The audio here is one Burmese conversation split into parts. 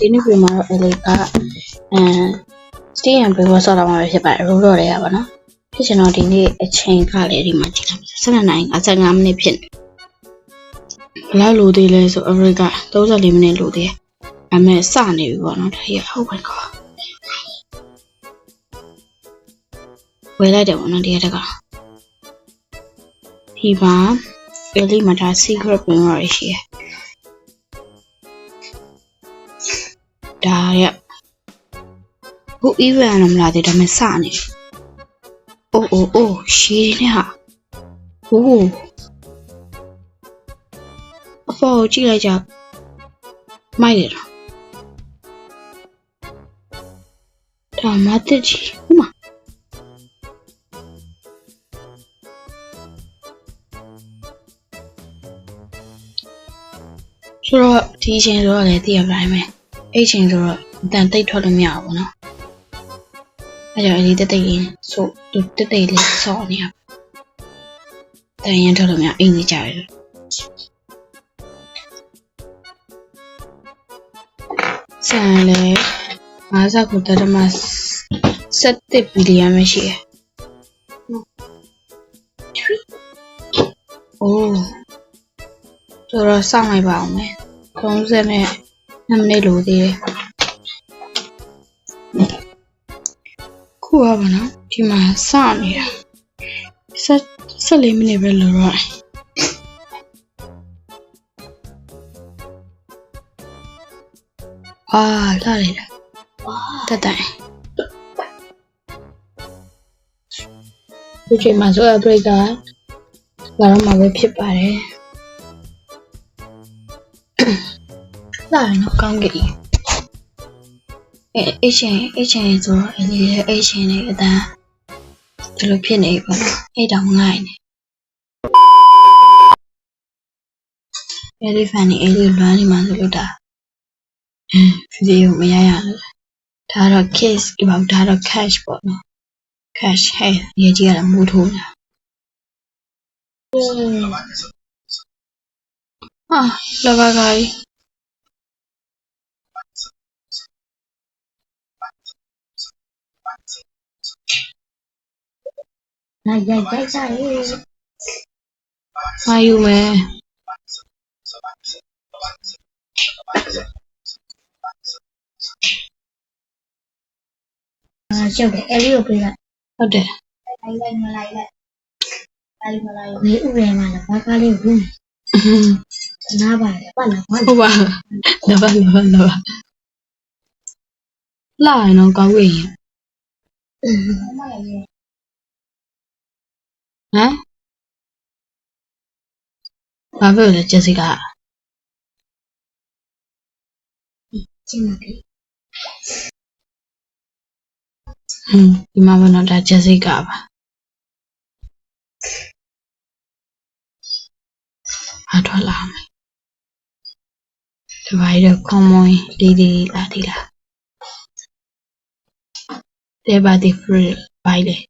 ဒီနေ့ပြင်မှာတော့အလေးကအဲ stay and break ဆော့တာမှာပဲဖြစ်ပါတယ်ရိုးတော့တွေကပါနော်ဖြစ်ချင်တော့ဒီနေ့အချိန်ကလည်းဒီမှာကြည့်လိုက်12နိုင်55မိနစ်ဖြစ်နေဘယ်လောက်လိုသေးလဲဆိုအမေရိက34မိနစ်လိုသေးတယ်အမေစနေပြီပေါ့နော်ဒါကြီးဟုတ်ပါကောဝယ်လိုက်တယ်ပေါ့နော်ဒီရက်ကဒီမှာ early မှာဒါ secret ပြင်ရရှိရ ဒါရဟို event တော့မလာသေးဒါပေမဲ့စနေအိုးအိုးအိုးရှည်နေဟာဟိုးအဖေကိုကြည့်လိုက်ကြမိုက်တယ်တော့ဒါမတက်ကြီးဟိုမှာဆိုတော့ဒီအချိန်ဆိုတော့လည်းသိရပါတယ်မယ် အဲ့ချိန်ဆိုတော့အတန်တိတ်ထွက်လို့မရဘူးနော်အဲ့ကြောင့်အလေးတက်တိတ်ရင်ဆိုသူတက်တိတ်လေးစော့နေရတန်ရင်ထွက်လို့မရအင်းကြီးကြရတယ်ဆန်လေ50ခုတတမ7ဘီလီယံမရှိရ။အိုးဆိုတော့စောင့်လိုက်ပါအောင်မယ်။30နဲ့ 2မိနစ်လိုသေးတယ်ခုကပါနော်ဒီမှာစနေတာဆက်14မိနစ်ပဲလိုတော့အာလာလေတက်တိုင်ဒီချိန်မှာဆိုအပရိတ်ကလာတော့မှာပဲဖြစ်ပါတယ် လာရင်တော့ကောင်းကြည့်အဲအချင်းအချင်းဆိုတော့အလေးရဲ့အချင်းနဲ့အတန်းဒီလိုဖြစ်နေပါတော့အဲ့တောင်ငိုင်းနေအဲ့ဒီဖန်နေအဲ့ဒီလွမ်းနေမှဆိုလို့ဒါဗီဒီယိုမရရဘူးဒါတော့ case ဒီမှာဒါတော့ cash ပေါ့နော် cash ဟဲ့ရေးကြည့်ရတာမူထိုးတာဟာလဘဂါကြီးလိုက် ရိုက်ရိုက်ကြရေမာယူမယ်အာရှုပ်တယ်အဲ့လေးကိုပြေးလိုက်ဟု ဟုတ်ပါလဘလဘလဘလာရင်တော့ကောင်းပြီဟမ်ဘာဖြစ်လဲဂျက်စီကကျင်းမကြီးဟွန်းဒီမှာဘယ်တော့ဒါဂျက်စီကပါအထွက်လာမယ်ဒီဘာကြီးတော့ခွန်မွန်ဒီဒီလာဒီလာတဲပါဒီဖရီဘို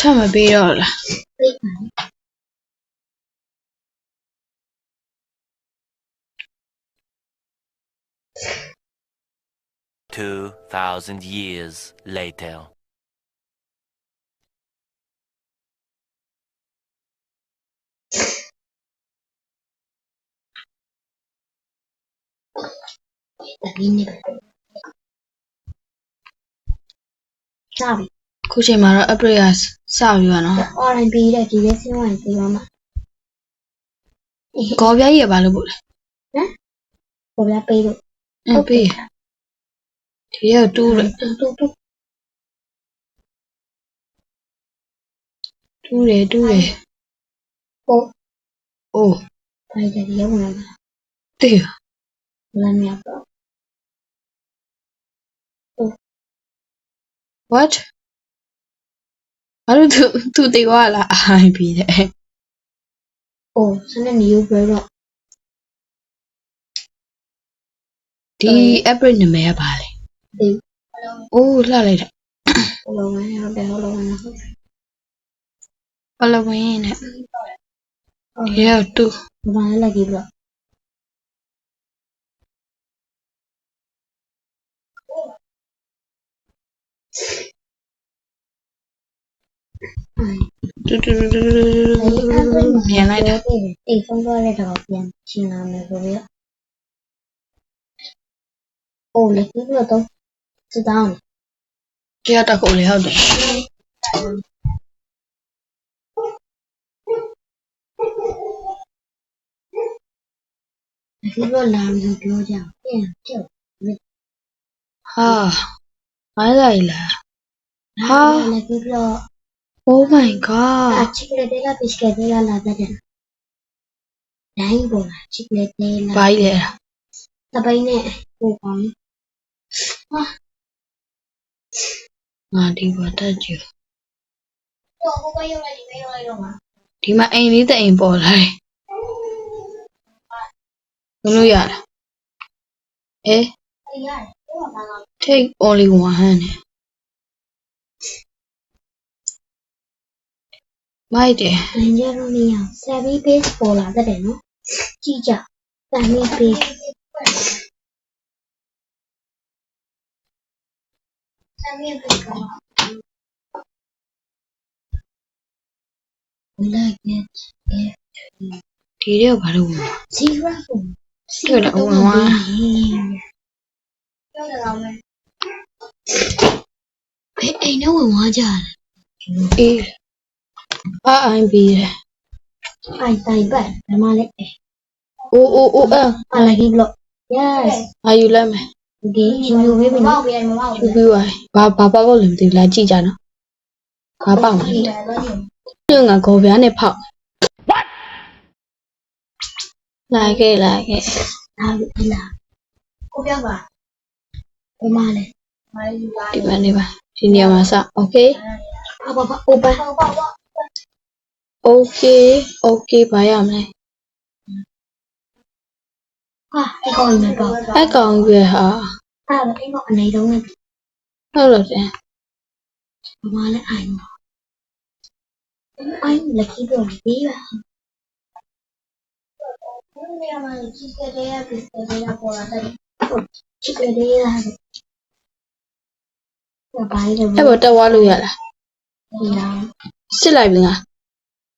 လားပြေးပါ2,000 years later. တည်းနေပဲစားပြီ ခုချိန်မှာတော့ upgrade ကစပြီပါနော် orange ပြီးတဲ့ဒီလေးစင်းဝင်ပြီးတော့မှခေါ်ပြကြီးရပါလို့ပို့လဲပေါ်လာပေးလို့အပေးဒီရတူးတယ်တူတူတူတူးတယ်တူးတယ်ပေါ်အိုးဖိုင်တယ်ရုံးလာတေးလမ်းမြောက်တော့ what ဘာလို့သူသူတေကွာလားအိုင်ပြီးတယ်အိုးစနေနေဘယ်တော့ဒီ average နာမည်ကဘာလဲဒီအိုးလှလိုက်တာဘလုံးဝင်ဟုတ်တယ်ဟုတ်လုံးဝင်ဟုတ်တယ်ဘလဝင်းနဲ့ဒီကတူဘာလဲလက်ကြီးတော့အဲ့တူတူတူတူတူမြန်လိုက်တာတိ တ်ဆုံးသွားတဲ့တော့ပြန်ချင်းလာမယ်ဆိုပြီးအိုးလက်ကြီးတော့စတောင်းတရားတက်ကိုလေဟုတ်တယ်လက်ကြီးတော့လာပြီးပြောကြပြန်ကြောက် oh my god Ah, chicletela, piscatela, la de Đấy, bộ là chicletela. ဘာကြီးလဲအဲ့ဒါ Tập ấy nè, bộ con. ငါဒီဘာတက်ကြည့် Đồ, cô có yêu lại thì mấy ơi đâu mà. ဒီမှာအိမ်လေး မ်ပေါ်လာတယ်ဘယ်လိုရလဲအဲ Ây da, đúng là bà làm. take only one နဲ့မိုက်တယ် Anh ra đâu đi à? Xe bí bế bộ là ra để nó. Chi chả. Xe bí bế. Xe bí bế cơ mà. Like it. ဒီတဲ့ဘာလို့ဝင် Zero. Tôi đã uống hoa. Cho là lòng này. Bé ấy nó uống hoa chả. အေး အာအိမ်ပြီးတယ် Ai tay bạn, nó mà lại. အိုးအိုးအိုးအာ À là kim lộ. Yes. အာယူလိုက်မယ် ဒီရှင်ယူပေးမယ်နော်ပေးမယ်မောက် သူပြီးသွားပြီဘာဘာပေါက်လို့လဲမသိဘူးလာကြည့်ကြနော်ဘာပေါက်မလဲ တယ်လို့ယူ ညငါဂေါ်ပြားနဲ့ဖောက်လာခဲ့လာခဲ့ ဒါလို့ဒီလားကိုပြောပါဘယ်မှာလဲမယူပါ ဒီမှာနေပါဒီနေရာမှာစโอเค ဘာဘာဘာအိုပန်ဘာဘာ Okay okay ဘာရမလဲဟာအကောင်နဲ့ပေါ့အကောင်ရွယ်ဟာအဲ့တော့အကောင်အနေဆုံးနဲ့ဟုတ်လို့တယ်ဘာမှလည်းအိုင်ပါအိုင်လက်ကြီးပြောပြီးပါမင်းကမှကြည့်ကြရပြစ်ကြရပေါ်လာတယ်။ကြည့်ကြရရတယ်။ဘာလဲ။အဲ့တော့တက်သွားလို့ရလား။ဟုတ်လား။စစ်လိုက်ပြီလား။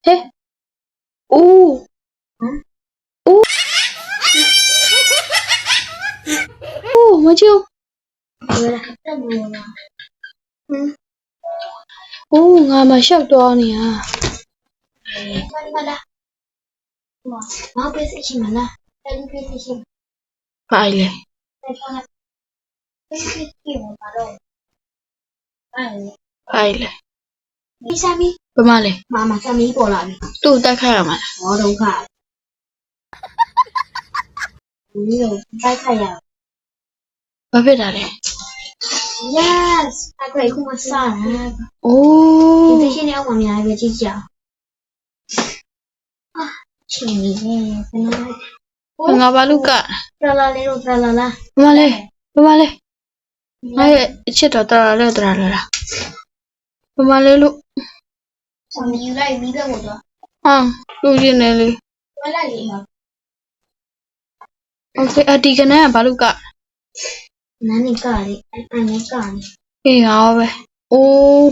တယ်ဖုန်းနဲ့ပေးစီချင်မှာတော့အဲ့ဘာလဲဒီစာမီ ဘယ်မှာလဲမမစာမီပေါ်လာပြီသူ့တက်ခတ်ရမှာလားဟောတော့ခါဒီလိုတိုက်ခိုက်ရဘာဖြစ်တာလဲ yes အဲ့ဒါခုမှစတာအိုဒီးရှင်နဲ့အောက်မှာများပဲကြည့်ကြအာချင်းနေဘယ်လိုငါဘာလို့ကလဲလာလာလေးတော့လာလာလာဘယ်မှာလဲဘယ်မှာလဲငါရဲ့အချစ်တော်တော်လဲတော်လာလားဘယ်မှာလဲလို့ စာမီယူလိုက်ပြီးတော့တော့ ဟာလူရင်းနေလေ ဝက်လိုက်လေဟာ โอเคအဒီကနန်းကဘာလို့က နန်းနေကလေအဲ့အဲ့နဲ့ကလေ အေးဟာပဲအိုး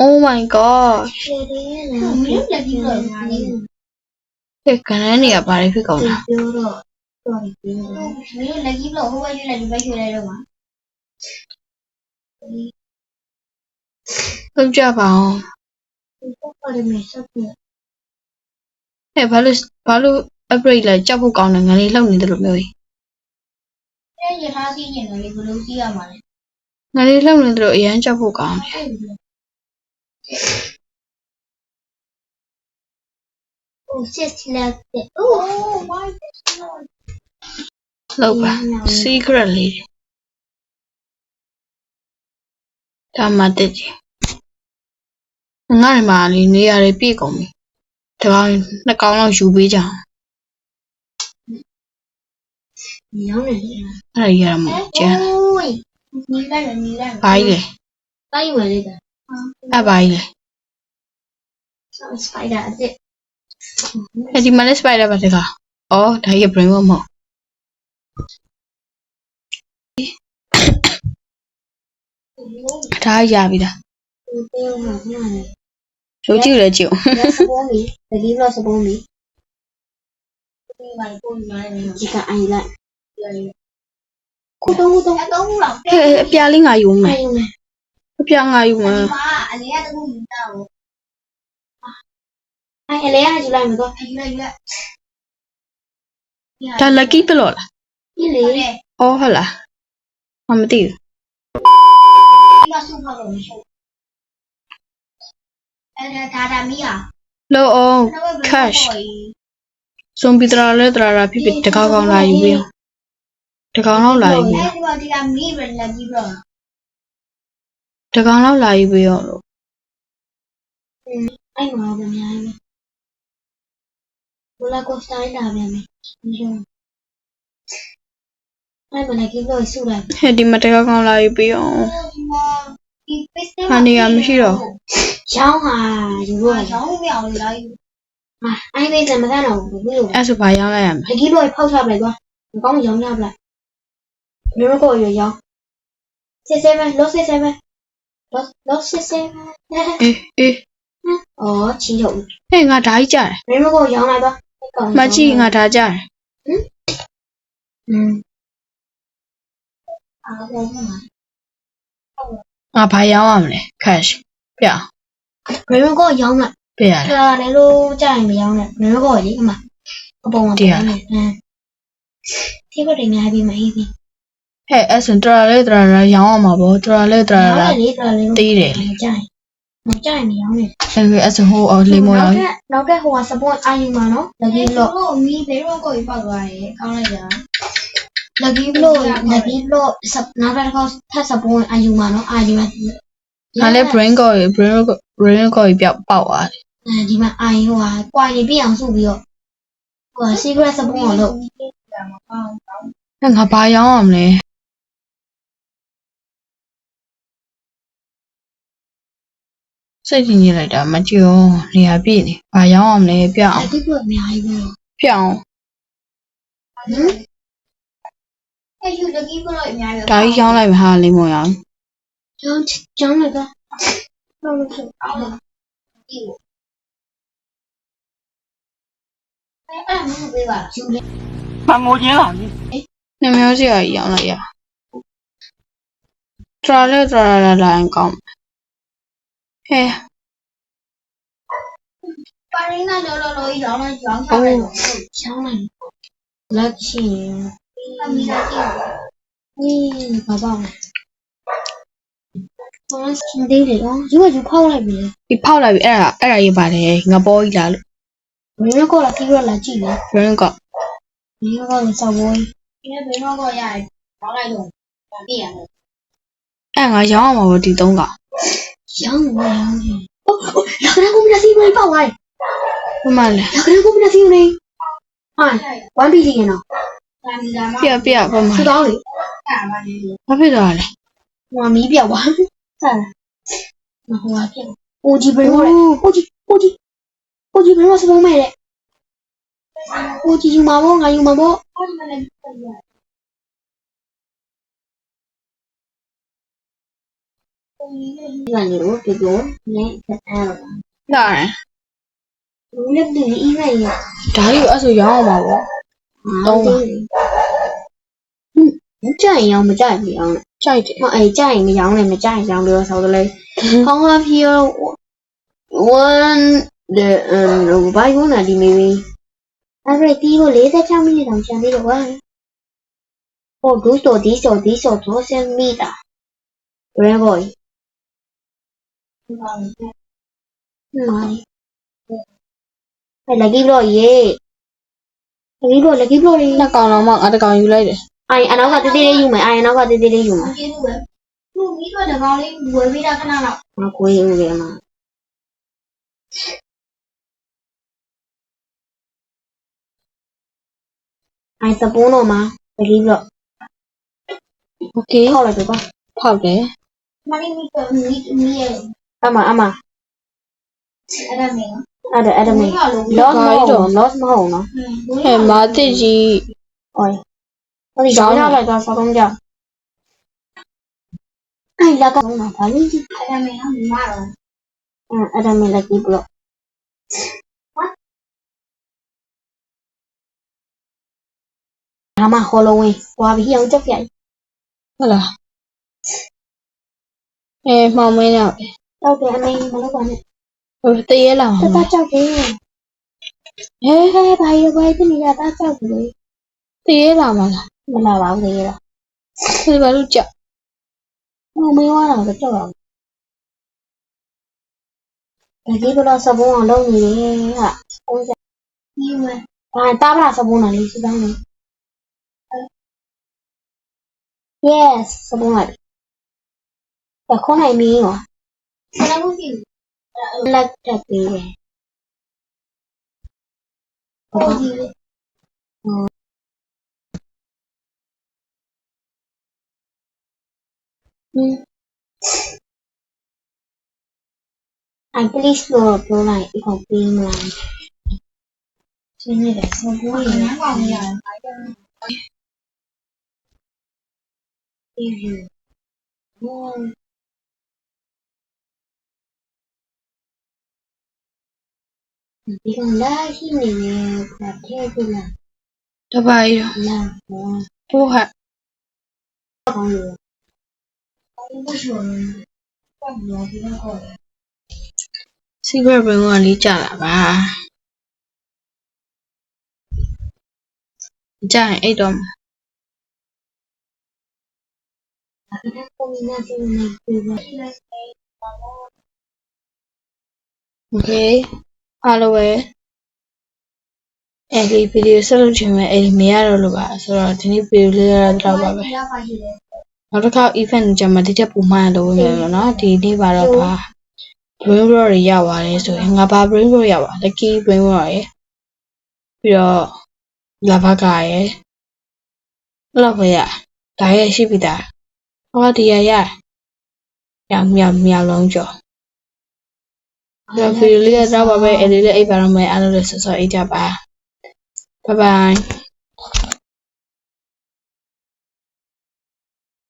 Oh my god ရှယ်တယ်လားမင်းလက်ပြီးတော့ငါလေး ဒီကနန်းနေကဘာလဲဖြစ်ကုန်လား ပြောတော့တော်ပြီပြောတော့မင်းလက်ကြီးလို့ဟိုဘက်ရွေးလိုက်ဒီဘက်ရွေးလိုက်တော့မှာ လုံးကြပါအောင် ဒီတော့ပါတယ်မယ်ဆက်ပြ ဟဲ့ဘာလို့ဘာလို့ upgrade လဲကြောက်ဖို့ကောင်းတယ်ငါလေးလှုပ်နေတယ်လို့ပြောရင် အဲ့ရထားစီးနေတယ်လေဘယ်လိုစီးရမှာလဲ ငါလေးလှုပ်နေတယ်လို့အရန်ကြောက်ဖို့ကောင်းတယ် အဲ့ဒီโอ้เสร็จแล้วโอ้ my god လောက်ပါ secret လေးတွေဒါမှတက်ကြည့် ငငတွေမှာလေနေရာတွေပြည့်ကုန်ပြီတပေါင်းနှစ်ကောင်လောက်ယူပေးကြအောင်ညောင်းနေအဲ့ဒါရမှာကျန်နီးလိုက်တယ်နီးလိုက်ဘာကြီးလဲတိုင်းဝင်လေးတာအဲ့ဘာကြီးလဲစပိုက်ဒါအစ်အဲ့ဒီမလေးစပိုက်ဒါပါတကားအော်ဒါကြီး brain မဟုတ်ဒါရပြီလား တေးမှာညနေရုပ်ကြည့်လည်းကြည့်အောင်ရစပုံးပြီတတိယစပုံးပြီဒီမှာပုံးရတယ်ဒီကအိုင်လိုက်ခုတော့ခုတော့အတော့ဘူးလားဟဲ့အပြားလေးငါယူမယ်အို လေးကတခုယူတာကိုအိုင်အလေးကယူလိုက်မယ်တော့ယူလိုက်ယူလိုက်ဒါ lucky ပြလို့လားဒီလေဒီအော်ဟုတ်လားမမသိဘူးကစုဖောက်လို့မရှိဘူးအဲဒါဒါမီးอ่ะလို့အောင် cash စွန်ပြီးတရာလဲတရာရာဖြစ်ဖြစ်တကောက်ကောင်းလာယူပြီးအောင်တကောင်လောက်လာယူပြီးအောင်ဒီကဒီကမီးပဲလက်ကြည့်တော့တကောင်လောက်လာယူပြီးအောင်လို့အဲ့မှာပဲအများကြီးဘလာကိုစတိုင်းတာပဲမယ်အဲ့မလည်းကိလို့စုလိုက်ဟဲ့ဒီမှာတကောက်ကောင်းလာယူပြီးအောင် ဟာနေရမရှိတော့ရောင်းဟာယူလို့ရရောင်းမရအောင်လေလာယူဟာအဲ့ဒီစံမကန်းတော့ဘူးလို့အဲ့ဆိုဘာရောင်းလိုက်ရမလဲတကယ်လို့ဖောက်ချပလိုက်ကွာမကောင်းရောင်းရပလိုက်မျိုးကိုရရောင်းစစ်စစ်ပဲလောစစ်စစ်ပဲလောလောစစ်စစ်ပဲအေးအေးအော်ချီတော့ဟဲ့ငါဓာကြီးကြတယ်မျိုးကိုရောင်းလိုက်တော့မကြည့်ငါဓာကြတယ်อืมအားလုံးမှာ ငါဘာရောင်းရမလဲ cash ပြအောင်မျိုးကိုရောင်းလိုက်ပြရတယ်ဒါလည်းလို့ကြာရင်မရောင်းနဲ့မျိုးကိုလေအမအပေါ်မှာအင်းဒီဘက်တွေအများကြီးမအေးဘူးဟဲ့အဲ့ဆိုတရာလဲတရာရာရောင်းရမှာပေါ့တရာလဲတရာရာလေဒါလည်းတီးတယ်လေကြာရင်မကြာရင်မရောင်းနဲ့ အဲ့ဆိုအဲ့ဆိုဟိုအော်လေမော်ရောင်း နောက်ကဟိုကစပွန်အာယူမှာနော်လက်ကီဒီလို့လို့မီးဘယ်တော့ကိုပောက်သွားတယ်ကောင်းလိုက်တာလက် ကီလို့လက်ကီလို့စနောက်ကကောထပ်စပွန်အာယူမှာနော်အာယူမှာငါလည်း brain ကို brain ကို brain ကိုပြောက်ပေါက်သွားတယ် အဲဒီမှာအာယူဟာကွာနေပြအောင်စုပြီးတော့ဟို secret စပွန်ကိုလို့မကောင်းဟဲ့ငါဘာရောင်းရမလဲစိတ်ကြီးနေလိုက်တာမကြည့်အောင်နေရာပြည့်နေဘာရောင်းရမလဲပြအောင်ဒီလိုအများကြီးပဲပြအောင်ဟမ် အဲ့ယူတကြီးကတော့အများကြီးဒါကြီးရောင်းလိုက်မှာဟာလေမော်ရောင်းကျောင်းကျောင်းလည်းကတော့လို့ဆိုအောင်လို့ဒီကိုအဲ့အဲ့မဟုတ်ပေးပါလားယူလေ မှန်ငိုချင်းလာပြီနှမျိုးစီရောင်းလိုက်ရတရာလဲတရာရာလာရင်ကောင်းဟဲ့ပါရင်းနာလောလောလောကြီးရောင်းလိုက်ရောင်းချလိုက်တော့ကျောင်းလိုက်လက်ရှိရင်အမီလာကြည့်นี่ဘာပေါ့လဲဟောစင်သေးတယ်နော်ယူကယူဖောက်လိုက်ပြီလေဒီဖောက်လိုက်ပြီအဲ့ဒါအဲ့ဒါရေးပါတယ်ငပေါ်ကြီးလာလို့မင်းတို့ကလာပြီးတော့လာကြ ည့်လေ brain ကမင်းတို့ကစောက်ဘောဒီနေ့ဘယ်တော့ကိုရတယ်ရောင်းလိုက်တော့ဒါပြရတယ်အဲ့ငါရောင်းအောင်ပါဘောဒီသုံးကရောင်းနေရောင်းနေအိုးလာကရကုမနာစီမလေးပေါ့ဝိုင်းဘယ်မှလဲလာကရကုမနာစီမလေးဟာ1 BT ရနော်ဒါမီလာမပြပြဘယ်မှသူတော့လေအဲ့မှာနေလို့ဘာဖြစ်သွားလဲဟိုမီးပြောက်သွားစတာမဟိုကပြက်အိုဂျီဘရင်းမို့လေအိုဂျီအိုဂျီအိုဂျီဘရင်းမစပုံးမဲ့တဲ့အိုဂျီယူမှာပေါ့ငါယူမှာပေါ့အဲ့ဒီမှာလည်းပြရဒီကနေတော့ဒီလိုနဲ့အဲ့တော့လာတယ်ဘူးလက်တူအီးလိုက်ရဒါကြီးအဲ့ဆိုရောင်းအောင်ပါဘောသုံးပါ ဟင်းကြိုင်ရောမကြိုင်ဘူးအောင်ကြိုက်တယ်မအေးကြိုင်မရောင်းနဲ့မကြိုင်ရောင်းလို့ဆိုတော့လေခေါင်းကဖြီးရော1 the um ဘာယူနာဒီမီမီအဲ့ဒါတီးကို46မိနစ်တောင်ကျန်သေးတယ်ကွာဟိုဒူးဆိုဒီဆိုဒီဆိုတော့စမီတာ brand boy ပါဘူးဟင်းအဲ့ ။လက်ကြီးဘလို့လက်ကြီးဘလို့လေးနှစ်ကောင်လောက်မှငါတစ်ကောင်ယူလိုက်တယ်။အာရင်အနောက်ကတေးသေးလေးယူမယ်။အာရင်နောက်ကတေးသေးလေးယူမယ်ကျေးဇူးပဲ။သူ့မိတော့တကောင်လေးဝယ်ပေးတာခဏတော့။ငါကိုယ်ယူတယ်မှာ။အာရင်သပိုးတော့မှာလက်ကြီးဘလို့။ Okay ထောက်လိုက်တော့ဖောက်တယ်မလေးမိတော့မိမိရဲ့။အမအမအဲ့ဒါမင်း နော်အဲ့ဒါအဲ့ဒါမင်း loss မဟုတ် loss မဟုတ်နော်ဟဲ့မာတစ်ကြီး။အော်။ဟိုဒီကြောင်းထားလိုက်တော့စောတော့ကြောက်။အဲ့လက်ကဘာလို့ဘာလို့ဒီအဲ့ဒါမင်းနော်မိမတော့အဲ့ဒါမင်းလက်ကြီးဘလော့။ဒါမှ ဟောလိုဝင်း။ဟွာပြီးအောင်ကြောက်ပြိုင်ဟုတ်လားအဲမှောင်မင်းတော့။ကြောက်တယ်အမေမလုပ်ပါနဲ့ဟိုတရေလာ။မှာတတကြောက်တယ်။ဟဲဟဲဘာရဘာပြနေရတာကြောက်တယ်တရေလာမှာလား။မလာပါဘူးလေတော့ဒီဘာလို့ကြောက်။ဟိုမေးသွားတော့ကြောက်တော့။လက်ကြီးဘလော့စပုံးအောင်လုပ်နေတယ်ဟာ။ဟုတ်ကဲ့ပြီးမယ်။ဘာတားပါစပုံးလားလေးစတောင်းနေ။ Yes စပုံးလိုက်။တခုနိုင်မင်းရောဆရာမှုစီလ က်တက်ပေးတယ်ဟုတ်ကြီးလေ။ I please လို့ပြောလိုက်ဒီကောင်ပေးမလား။ရှင်းနေတ ဒီကလာရှိနေတယ်ခါထဲကလာတပါရီတော့လာပိုးဟာကောင်းလို့ဘုရားဘာလို့ဒီကောစီဂရက်ဘင်းကလေးကြတာပါကြရင်အဲ့တော့โอเค အားလုံးပဲအဲ့ဒီဗီဒီယိုဆက်လုပ်ချင်မယ်အဲ့ဒီမရတော့လို့ပါဆိုတော့ဒီနေ့ဗီဒီယိုလေးရတော့ပါပဲနောက်တစ်ခါ event ကြမှာဒီတက်ပုံမှန်လို့ရတော့เนาะဒီနေ့ပါတော့ပါ brain roll တွေရပါတယ်ဆိုရင်ငါဘာ brain roll ရပါ lucky brain roll ရယ်ပြီးတော့ lava ကရယ်အဲ့လိုပဲရဒါရရှိပြီသားဟောဒီရရမြောင်မြောင်မြောင်လုံးကျော် ဒီဗီဒီယိုလေးကတော့ပါပဲအဲ့ဒီလေးအိပ်ပါတော့မယ်အားလုံးလည်းဆော့ဆော့အိပ်ကြပါ bye bye